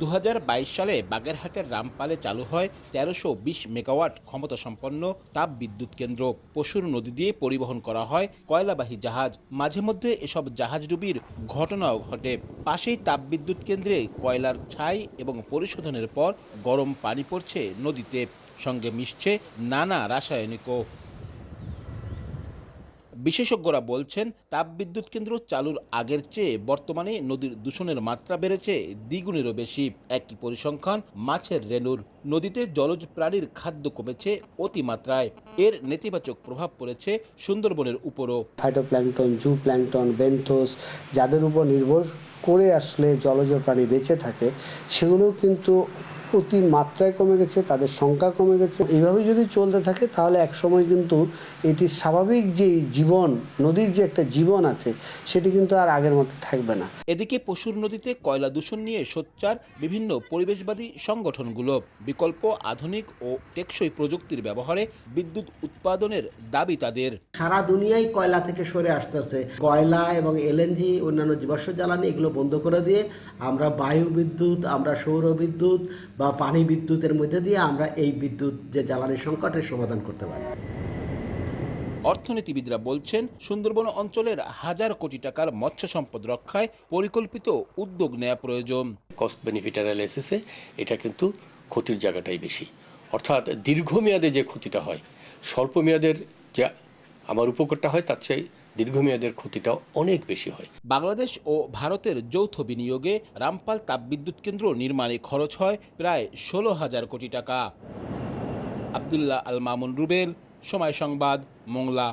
দু হাজার বাইশ সালে বাগেরহাটের রামপালে চালু হয় তেরোশো বিশ মেগাওয়াট ক্ষমতা সম্পন্ন তাপ বিদ্যুৎ কেন্দ্র। পশুর নদী দিয়ে পরিবহন করা হয় কয়লাবাহী জাহাজ। মাঝে মধ্যে এসব জাহাজ ডুবির ঘটনাও ঘটে। পাশেই তাপবিদ্যুৎ কেন্দ্রে কয়লার ছাই এবং পরিশোধনের পর গরম পানি পড়ছে নদীতে। সঙ্গে মিশছে নানা রাসায়নিকও। বিশেষজ্ঞরা বলছেন, তাপবিদ্যুৎ কেন্দ্র চালুর আগের চেয়ে বর্তমানে নদীর দূষণের মাত্রা বেড়েছে দ্বিগুণেরও বেশি। একই পরিসংখ্যান, মাছের রেণুর নদীতে জলজ প্রাণীর খাদ্য কমেছে অতিমাত্রায়। এর নেতিবাচক প্রভাব পড়েছে সুন্দরবনের উপরও। ফাইটোপ্ল্যাঙ্কটন জু প্ল্যাংটন বেন্থোস, যাদের উপর নির্ভর করে আসলে জলজ প্রাণী বেঁচে থাকে, সেগুলোও কিন্তু অতি মাত্রায় কমে গেছে তাদের সংখ্যা কমে গেছে। এইভাবে যদি চলতে থাকে তাহলে একসময় কিন্তু এটির স্বাভাবিক যে জীবন নদীর যে একটা জীবন আছে সেটি কিন্তু আর আগের মতো থাকবে না। এদিকে পশুর নদীতে কয়লা দূষণ নিয়ে সোচ্চার বিভিন্ন পরিবেশবাদী সংগঠনগুলো। বিকল্প আধুনিক ও টেকসই প্রযুক্তির ব্যবহারে বিদ্যুৎ উৎপাদনের দাবি তাদের। সারা দুনিয়ায় কয়লা থেকে সরে আসতেছে। কয়লা এবং এলএনজি অন্যান্য জীবাশ্ম জ্বালানি এগুলো বন্ধ করে দিয়ে আমরা বায়ু বিদ্যুৎ আমরা সৌর বিদ্যুৎ বা পানি বিদ্যুতের মধ্যে দিয়ে আমরা এই বিদ্যুৎ যে জ্বালানি সংকটের সমাধান করতে পারি। অর্থনীতিবিদরা বলছেন সুন্দরবন অঞ্চলের হাজার কোটি টাকার মৎস্য সম্পদ রক্ষায় পরিকল্পিত উদ্যোগ নেওয়া প্রয়োজন। কস্ট বেনিফিট অ্যানালাইসিসে এটা কিন্তু ক্ষতির জায়গাটাই বেশি। অর্থাৎ দীর্ঘমেয়াদে যে ক্ষতিটা হয় স্বল্প মেয়াদের যে আমার উপকারটা হয় তার চেয়ে দীর্ঘমেয়াদের ক্ষতিটা অনেক বেশি হয়। বাংলাদেশ ও ভারতের যৌথ বিনিয়োগে রামপাল তাপবিদ্যুৎ কেন্দ্র নির্মাণে খরচ হয় প্রায় ষোলো হাজার কোটি টাকা। আবদুল্লাহ আল মামুন রুবেল, সময় সংবাদ, মোংলা।